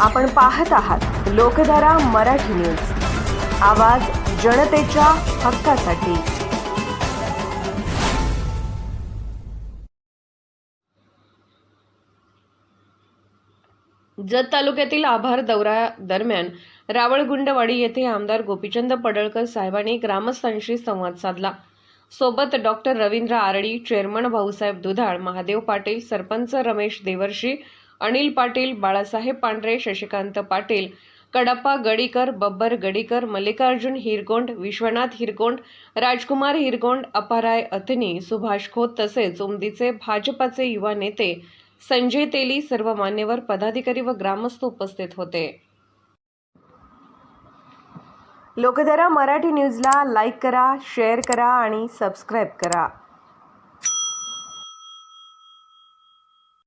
आपण पाहत आहात लोकधारा मराठी न्यूज. आवाज जनतेच्या हक्कासाठी. जत तालुक्यातील आभार दौरा दरम्यान रावळगुंडवाडी येथे आमदार गोपीचंद पडळकर साहेबांनी ग्रामस्थांशी संवाद साधला. सोबत doctor Ravindra RD chairman Bhausaheb Dudhal Mahadev Patil sarpanch Ramesh देवर्षी अनिल पाटील बाळासाहेब पांढरे शशिकांत पाटील कडप्पा गडीकर बब्बर गडीकर मल्लिकार्जुन हिरगोंड विश्वनाथ हिरगोंड राजकुमार हिरगोंड अपाराय अथनी सुभाष खोत तसेच उमदीचे भाजपाचे युवा नेते संजय तेली सर्व मान्यवर पदाधिकारी व ग्रामस्थ उपस्थित होते. लोकधारा मराठी न्यूजला लाईक करा शेअर करा आणि सबस्क्राईब करा.